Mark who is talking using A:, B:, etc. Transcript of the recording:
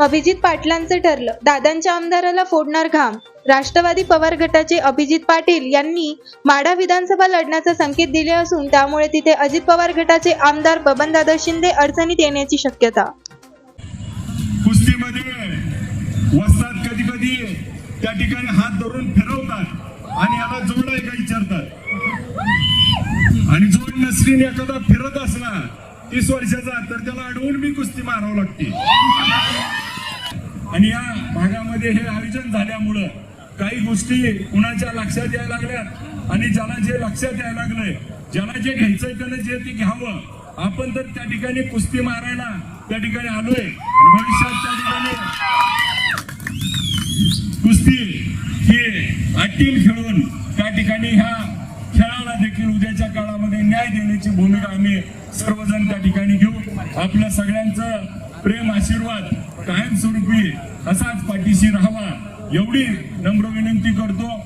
A: अभिजित पाटलांचं ठरलं. दादांच्या आमदाराला फोडणार घाम. राष्ट्रवादी पवार गटाचे अभिजित पाटील यांनी माढा विधानसभा लढण्याचा संकेत दिले असून त्यामुळे तिथे अजित पवार गटाचे आमदार बबनदादा शिंदे अडचणीत येण्याची शक्यता.
B: कुस्तीमध्ये वस्तात कधी कधी त्या ठिकाणी हात धरून फिरवतात आणि याला जोड आहे का विचारतात. आणि जोड नसली एखादा फिरत असला तीस वर्षाचा तर त्याला अडवून मी कुस्ती मारावं लागते. आणि या भागामध्ये हे आयोजन झाल्यामुळं काही गोष्टी कुणाच्या लक्षात यायला लागल्यात आणि ज्याला जे लक्षात यायला लागलंय ज्याला जे घ्यायचंय त्यानं जे ते घ्यावं. आपण तर त्या ठिकाणी कुस्ती मारायला त्या ठिकाणी आलोय आणि भविष्यात त्या ठिकाणी कुस्ती ही अटील खेळून त्या ठिकाणी ह्या खेळाला देखील उद्याच्या काळामध्ये न्याय देण्याची भूमिका आम्ही सर्वजण त्या ठिकाणी घेऊ. आपल्या सगळ्यांचं प्रेम आशीर्वाद कायमस्वरूपी असाच पाठीशी राहावा एवढी नम्र विनंती करतो.